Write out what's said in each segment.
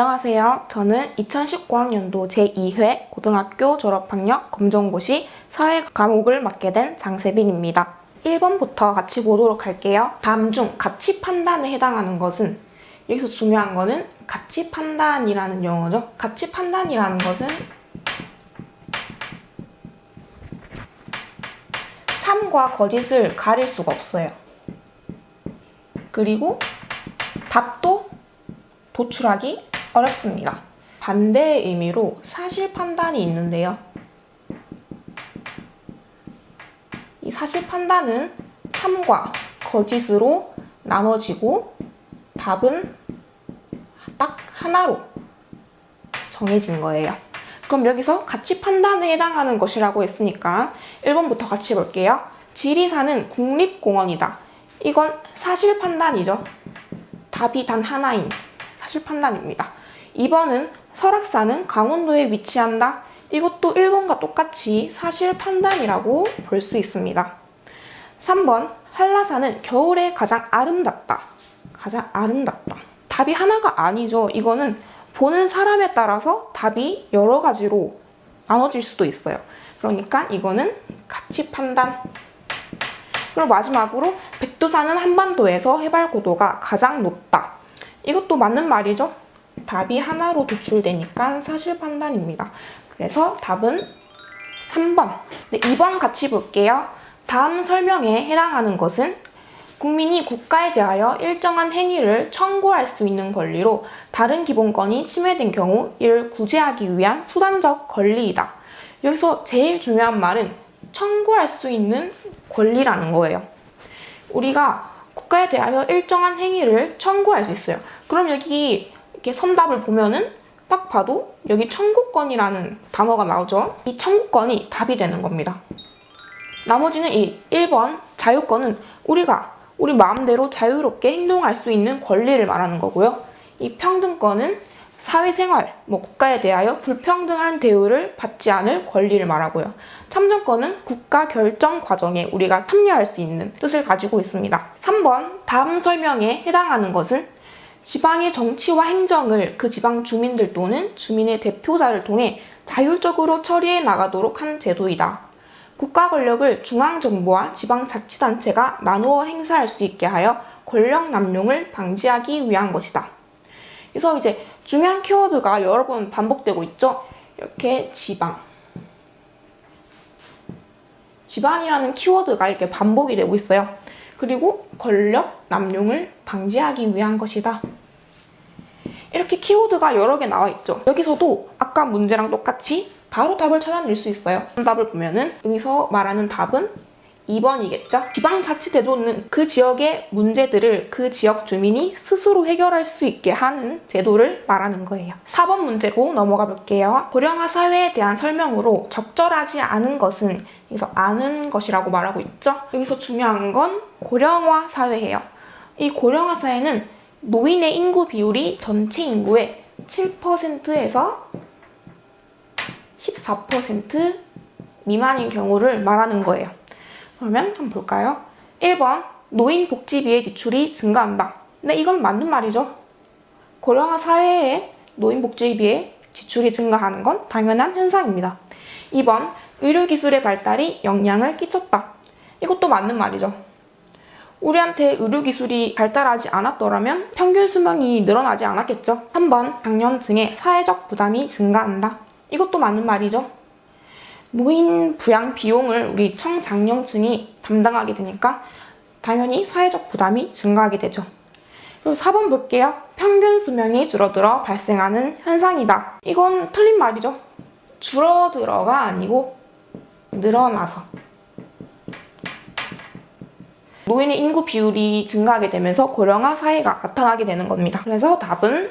안녕하세요. 저는 2019학년도 제2회 고등학교 졸업학력 검정고시 사회 과목을 맡게 된 장세빈입니다. 1번부터 같이 보도록 할게요. 다음 중 가치 판단에 해당하는 것은 여기서 중요한 거는 가치 판단이라는 용어죠. 가치 판단이라는 것은 참과 거짓을 가릴 수가 없어요. 그리고 답도 도출하기 어렵습니다. 반대의 의미로 사실 판단이 있는데요. 이 사실 판단은 참과 거짓으로 나눠지고 답은 딱 하나로 정해진 거예요. 그럼 여기서 가치 판단에 해당하는 것이라고 했으니까 1번부터 같이 볼게요. 지리산은 국립공원이다. 이건 사실 판단이죠. 답이 단 하나인 사실 판단입니다. 2번은 설악산은 강원도에 위치한다. 이것도 1번과 똑같이 사실 판단이라고 볼 수 있습니다. 3번 한라산은 겨울에 가장 아름답다. 가장 아름답다. 답이 하나가 아니죠. 이거는 보는 사람에 따라서 답이 여러 가지로 나눠질 수도 있어요. 그러니까 이거는 가치 판단. 그리고 마지막으로 백두산은 한반도에서 해발 고도가 가장 높다. 이것도 맞는 말이죠. 답이 하나로 도출되니까 사실 판단입니다. 그래서 답은 3번. 네, 2번 같이 볼게요. 다음 설명에 해당하는 것은 국민이 국가에 대하여 일정한 행위를 청구할 수 있는 권리로 다른 기본권이 침해된 경우 이를 구제하기 위한 수단적 권리이다. 여기서 제일 중요한 말은 청구할 수 있는 권리라는 거예요. 우리가 국가에 대하여 일정한 행위를 청구할 수 있어요. 그럼 여기 이렇게 선답을 보면은 딱 봐도 여기 청구권이라는 단어가 나오죠. 이 청구권이 답이 되는 겁니다. 나머지는 이 1번 자유권은 우리가 우리 마음대로 자유롭게 행동할 수 있는 권리를 말하는 거고요. 이 평등권은 사회생활, 뭐 국가에 대하여 불평등한 대우를 받지 않을 권리를 말하고요. 참정권은 국가 결정 과정에 우리가 참여할 수 있는 뜻을 가지고 있습니다. 3번 다음 설명에 해당하는 것은 지방의 정치와 행정을 그 지방 주민들 또는 주민의 대표자를 통해 자율적으로 처리해 나가도록 한 제도이다. 국가 권력을 중앙정부와 지방자치단체가 나누어 행사할 수 있게 하여 권력 남용을 방지하기 위한 것이다. 그래서 이제 중요한 키워드가 여러 번 반복되고 있죠. 이렇게 지방. 지방이라는 키워드가 이렇게 반복이 되고 있어요. 그리고 권력 남용을 방지하기 위한 것이다. 이렇게 키워드가 여러 개 나와 있죠. 여기서도 아까 문제랑 똑같이 바로 답을 찾아낼 수 있어요. 답을 보면은 여기서 말하는 답은 2번이겠죠? 지방자치제도는 그 지역의 문제들을 그 지역 주민이 스스로 해결할 수 있게 하는 제도를 말하는 거예요. 4번 문제로 넘어가 볼게요. 고령화 사회에 대한 설명으로 적절하지 않은 것은 여기서 아는 것이라고 말하고 있죠? 여기서 중요한 건 고령화 사회예요. 이 고령화 사회는 노인의 인구 비율이 전체 인구의 7%에서 14% 미만인 경우를 말하는 거예요. 그러면 한번 볼까요? 1번 노인 복지비의 지출이 증가한다. 근데 이건 맞는 말이죠. 고령화 사회에 노인 복지비의 지출이 증가하는 건 당연한 현상입니다. 2번 의료기술의 발달이 영향을 끼쳤다. 이것도 맞는 말이죠. 우리한테 의료기술이 발달하지 않았더라면 평균 수명이 늘어나지 않았겠죠. 3번 장년층의 사회적 부담이 증가한다. 이것도 맞는 말이죠. 노인 부양 비용을 우리 청장년층이 담당하게 되니까 당연히 사회적 부담이 증가하게 되죠. 그리고 4번 볼게요. 평균 수명이 줄어들어 발생하는 현상이다. 이건 틀린 말이죠. 줄어들어가 아니고 늘어나서. 노인의 인구 비율이 증가하게 되면서 고령화 사회가 나타나게 되는 겁니다. 그래서 답은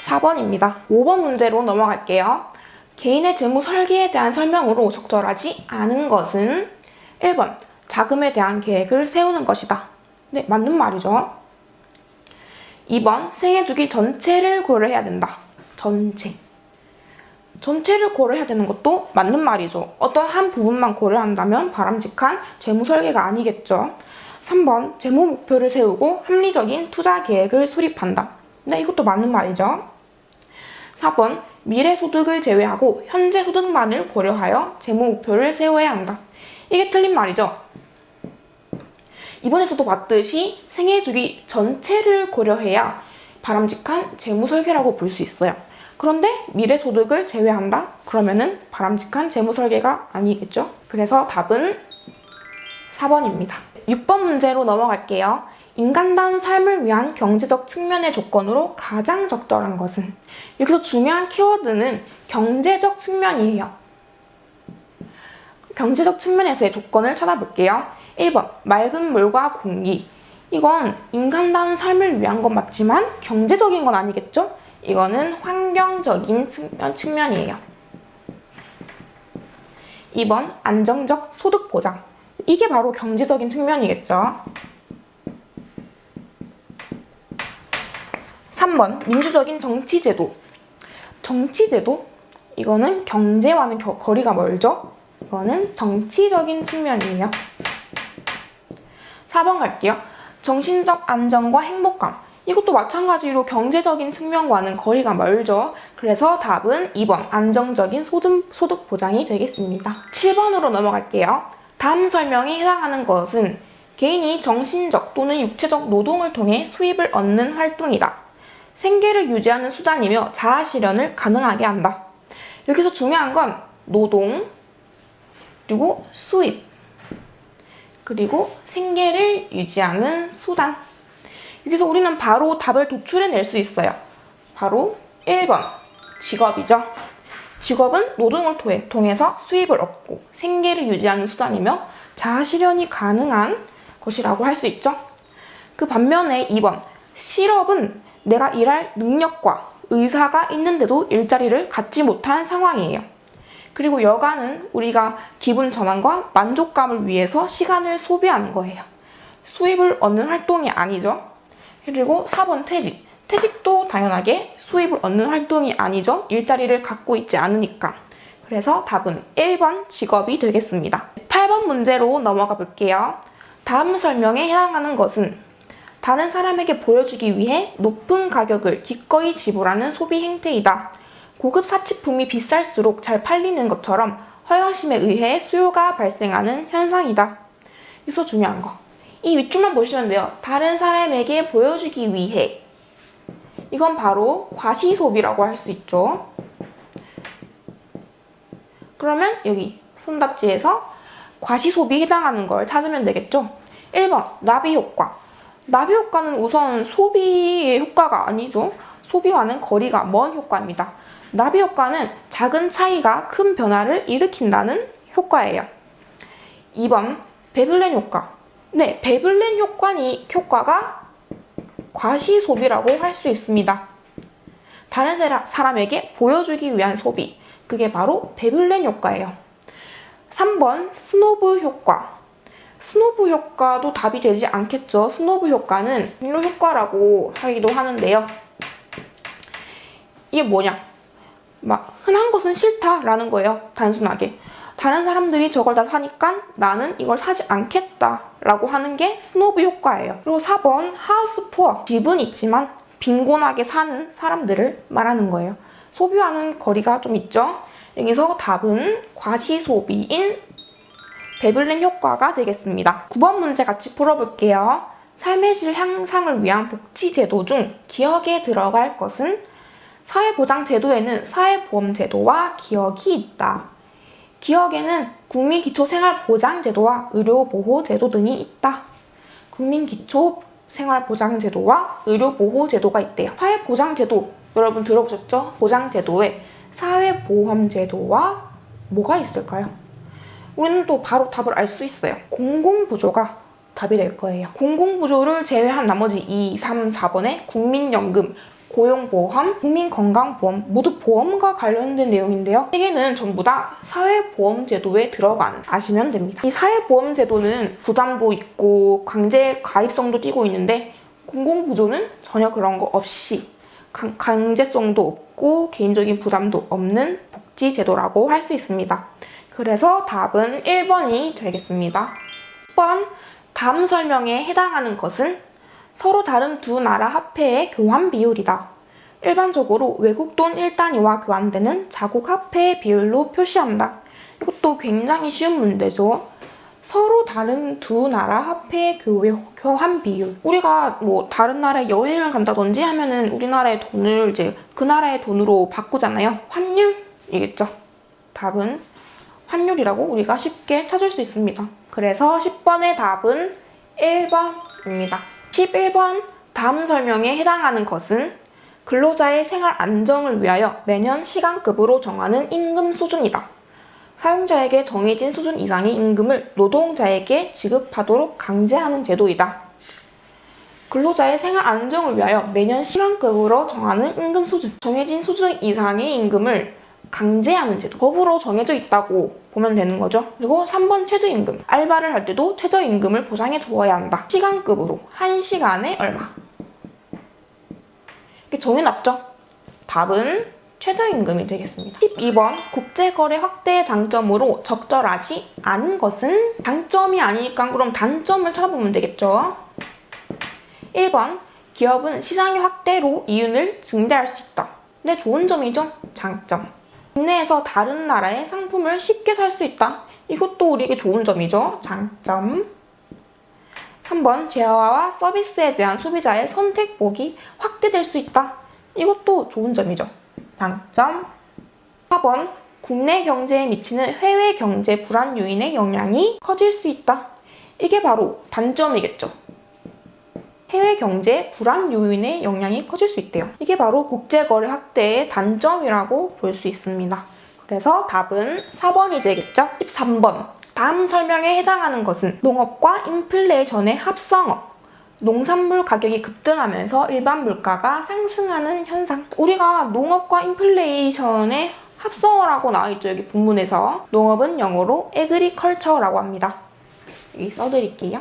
4번입니다. 5번 문제로 넘어갈게요. 개인의 재무 설계에 대한 설명으로 적절하지 않은 것은 1번 자금에 대한 계획을 세우는 것이다. 네, 맞는 말이죠. 2번 생애 주기 전체를 고려해야 된다. 전체. 전체를 고려해야 되는 것도 맞는 말이죠. 어떤 한 부분만 고려한다면 바람직한 재무 설계가 아니겠죠. 3번 재무 목표를 세우고 합리적인 투자 계획을 수립한다. 네, 이것도 맞는 말이죠. 4번 미래 소득을 제외하고 현재 소득만을 고려하여 재무 목표를 세워야 한다. 이게 틀린 말이죠. 이번에서도 봤듯이 생애 주기 전체를 고려해야 바람직한 재무 설계라고 볼 수 있어요. 그런데 미래 소득을 제외한다? 그러면은 바람직한 재무 설계가 아니겠죠? 그래서 답은 4번입니다. 6번 문제로 넘어갈게요. 인간다운 삶을 위한 경제적 측면의 조건으로 가장 적절한 것은? 여기서 중요한 키워드는 경제적 측면이에요. 경제적 측면에서의 조건을 찾아볼게요. 1번, 맑은 물과 공기. 이건 인간다운 삶을 위한 건 맞지만 경제적인 건 아니겠죠? 이거는 환경적인 측면, 측면이에요. 2번, 안정적 소득 보장. 이게 바로 경제적인 측면이겠죠. 3번, 민주적인 정치제도. 정치제도? 이거는 경제와는 겨- 거리가 멀죠? 이거는 정치적인 측면이에요. 4번 갈게요. 정신적 안정과 행복감. 이것도 마찬가지로 경제적인 측면과는 거리가 멀죠. 그래서 답은 2번 안정적인 소득, 소득 보장이 되겠습니다. 7번으로 넘어갈게요. 다음 설명에 해당하는 것은 개인이 정신적 또는 육체적 노동을 통해 수입을 얻는 활동이다. 생계를 유지하는 수단이며 자아 실현을 가능하게 한다. 여기서 중요한 건 노동, 그리고 수입, 그리고 생계를 유지하는 수단. 여기서 우리는 바로 답을 도출해낼 수 있어요. 바로 1번 직업이죠. 직업은 노동을 통해, 통해서 수입을 얻고 생계를 유지하는 수단이며 자아 실현이 가능한 것이라고 할 수 있죠. 그 반면에 2번 실업은 내가 일할 능력과 의사가 있는데도 일자리를 갖지 못한 상황이에요. 그리고 여가는 우리가 기분 전환과 만족감을 위해서 시간을 소비하는 거예요. 수입을 얻는 활동이 아니죠. 그리고 4번 퇴직. 퇴직도 당연하게 수입을 얻는 활동이 아니죠. 일자리를 갖고 있지 않으니까. 그래서 답은 1번 직업이 되겠습니다. 8번 문제로 넘어가 볼게요. 다음 설명에 해당하는 것은 다른 사람에게 보여주기 위해 높은 가격을 기꺼이 지불하는 소비 행태이다. 고급 사치품이 비쌀수록 잘 팔리는 것처럼 허영심에 의해 수요가 발생하는 현상이다. 여기서 중요한 거. 이 윗줄만 보시면 돼요. 다른 사람에게 보여주기 위해. 이건 바로 과시 소비라고 할 수 있죠. 그러면 여기 손답지에서 과시 소비에 해당하는 걸 찾으면 되겠죠. 1번 나비 효과. 나비 효과는 우선 소비의 효과가 아니죠. 소비와는 거리가 먼 효과입니다. 나비 효과는 작은 차이가 큰 변화를 일으킨다는 효과예요. 2번 베블렌 효과. 네, 베블렌 효과니 효과가 과시 소비라고 할 수 있습니다. 다른 사람에게 보여주기 위한 소비. 그게 바로 베블렌 효과예요. 3번 스노브 효과. 스노브 효과도 답이 되지 않겠죠. 스노브 효과는 밀로 효과라고 하기도 하는데요. 이게 뭐냐? 막 흔한 것은 싫다라는 거예요. 단순하게. 다른 사람들이 저걸 다 사니까 나는 이걸 사지 않겠다 라고 하는 게 스노브 효과예요. 그리고 4번 하우스 푸어. 집은 있지만 빈곤하게 사는 사람들을 말하는 거예요. 소비와는 거리가 좀 있죠. 여기서 답은 과시소비인 베블린 효과가 되겠습니다. 9번 문제 같이 풀어볼게요. 삶의 질 향상을 위한 복지제도 중 기억에 들어갈 것은 사회보장제도에는 사회보험제도와 기억이 있다. 기억에는 국민기초생활보장제도와 의료보호제도 등이 있다. 국민기초생활보장제도와 의료보호제도가 있대요. 사회보장제도 여러분 들어보셨죠? 보장제도에 사회보험제도와 뭐가 있을까요? 우리는 또 바로 답을 알 수 있어요. 공공부조가 답이 될 거예요. 공공부조를 제외한 나머지 2, 3, 4번의 국민연금, 고용보험, 국민건강보험 모두 보험과 관련된 내용인데요. 세 개는 전부 다 사회보험제도에 들어간 아시면 됩니다. 이 사회보험제도는 부담도 있고 강제 가입성도 띄고 있는데 공공부조는 전혀 그런 거 없이 강, 강제성도 없고 개인적인 부담도 없는 복지제도라고 할 수 있습니다. 그래서 답은 1번이 되겠습니다. 10번 다음 설명에 해당하는 것은 서로 다른 두 나라 화폐의 교환 비율이다. 일반적으로 외국 돈 1단위와 교환되는 자국 화폐의 비율로 표시한다. 이것도 굉장히 쉬운 문제죠. 서로 다른 두 나라 화폐의 교, 교환 비율. 우리가 뭐 다른 나라에 여행을 간다든지 하면은 우리나라의 돈을 이제 그 나라의 돈으로 바꾸잖아요. 환율이겠죠. 답은 환율이라고 우리가 쉽게 찾을 수 있습니다. 그래서 10번의 답은 1번입니다. 11번 다음 설명에 해당하는 것은 근로자의 생활 안정을 위하여 매년 시간급으로 정하는 임금 수준이다. 사용자에게 정해진 수준 이상의 임금을 노동자에게 지급하도록 강제하는 제도이다. 근로자의 생활 안정을 위하여 매년 시간급으로 정하는 임금 수준, 정해진 수준 이상의 임금을 강제하는 제도. 법으로 정해져 있다고 보면 되는 거죠. 그리고 3번 최저임금. 알바를 할 때도 최저임금을 보장해 주어야 한다. 시간급으로. 1시간에 얼마. 이렇게 정해놨죠. 답은 최저임금이 되겠습니다. 12번 국제거래 확대의 장점으로 적절하지 않은 것은 장점이 아니니까 그럼 단점을 찾아보면 되겠죠. 1번 기업은 시장의 확대로 이윤을 증대할 수 있다. 네, 좋은 점이죠. 장점. 국내에서 다른 나라의 상품을 쉽게 살 수 있다. 이것도 우리에게 좋은 점이죠. 장점. 3번 재화와 서비스에 대한 소비자의 선택폭이 확대될 수 있다. 이것도 좋은 점이죠. 장점. 4번 국내 경제에 미치는 해외 경제 불안 요인의 영향이 커질 수 있다. 이게 바로 단점이겠죠. 해외 경제 불안 요인의 영향이 커질 수 있대요. 이게 바로 국제 거래 확대의 단점이라고 볼 수 있습니다. 그래서 답은 4번이 되겠죠? 13번. 다음 설명에 해당하는 것은 농업과 인플레이션의 합성어. 농산물 가격이 급등하면서 일반 물가가 상승하는 현상. 우리가 농업과 인플레이션의 합성어라고 나와있죠. 여기 본문에서. 농업은 영어로 agriculture라고 합니다. 여기 써드릴게요.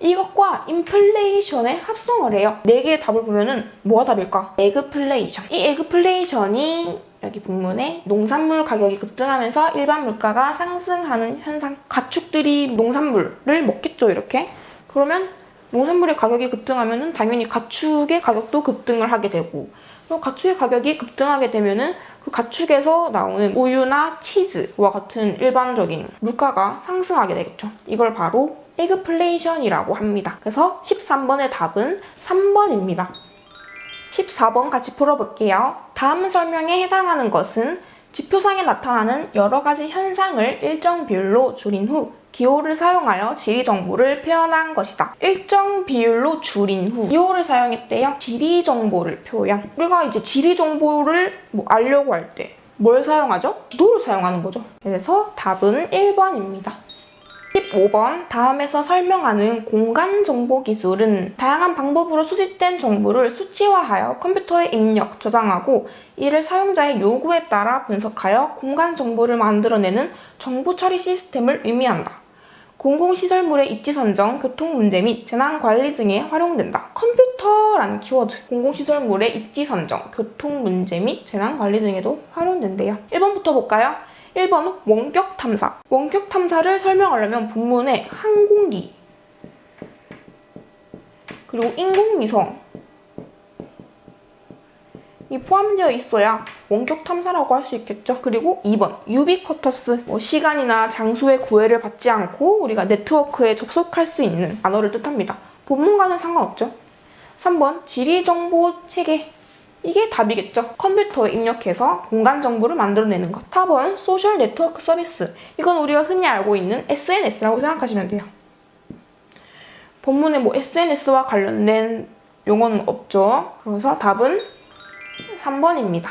이것과 인플레이션의 합성어래요. 네 개의 답을 보면은 뭐가 답일까? 에그플레이션. 이 에그플레이션이 여기 본문에 농산물 가격이 급등하면서 일반 물가가 상승하는 현상. 가축들이 농산물을 먹겠죠, 이렇게. 그러면 농산물의 가격이 급등하면은 당연히 가축의 가격도 급등을 하게 되고, 또 가축의 가격이 급등하게 되면은 그 가축에서 나오는 우유나 치즈와 같은 일반적인 물가가 상승하게 되겠죠. 이걸 바로 에그플레이션이라고 합니다. 그래서 13번의 답은 3번입니다. 14번 같이 풀어볼게요. 다음 설명에 해당하는 것은 지표상에 나타나는 여러 가지 현상을 일정 비율로 줄인 후 기호를 사용하여 지리 정보를 표현한 것이다. 일정 비율로 줄인 후 기호를 사용했대요. 지리 정보를 표현. 우리가 이제 지리 정보를 뭐 알려고 할 때 뭘 사용하죠? 지도를 사용하는 거죠. 그래서 답은 1번입니다. 15번 다음에서 설명하는 공간 정보 기술은 다양한 방법으로 수집된 정보를 수치화하여 컴퓨터에 입력, 저장하고 이를 사용자의 요구에 따라 분석하여 공간 정보를 만들어내는 정보 처리 시스템을 의미한다. 공공시설물의 입지 선정, 교통 문제 및 재난 관리 등에 활용된다. 컴퓨터라는 키워드, 공공시설물의 입지 선정, 교통 문제 및 재난 관리 등에도 활용된대요. 1번부터 볼까요? 1번 원격 탐사. 원격 탐사를 설명하려면 본문에 항공기 그리고 인공위성 이 포함되어 있어야 원격 탐사라고 할 수 있겠죠. 그리고 2번 유비쿼터스 뭐 시간이나 장소의 구애를 받지 않고 우리가 네트워크에 접속할 수 있는 단어를 뜻합니다. 본문과는 상관없죠. 3번 지리정보 체계 이게 답이겠죠. 컴퓨터에 입력해서 공간 정보를 만들어내는 것. 4번 소셜 네트워크 서비스. 이건 우리가 흔히 알고 있는 SNS라고 생각하시면 돼요. 본문에 뭐 SNS와 관련된 용어는 없죠. 그래서 답은 3번입니다.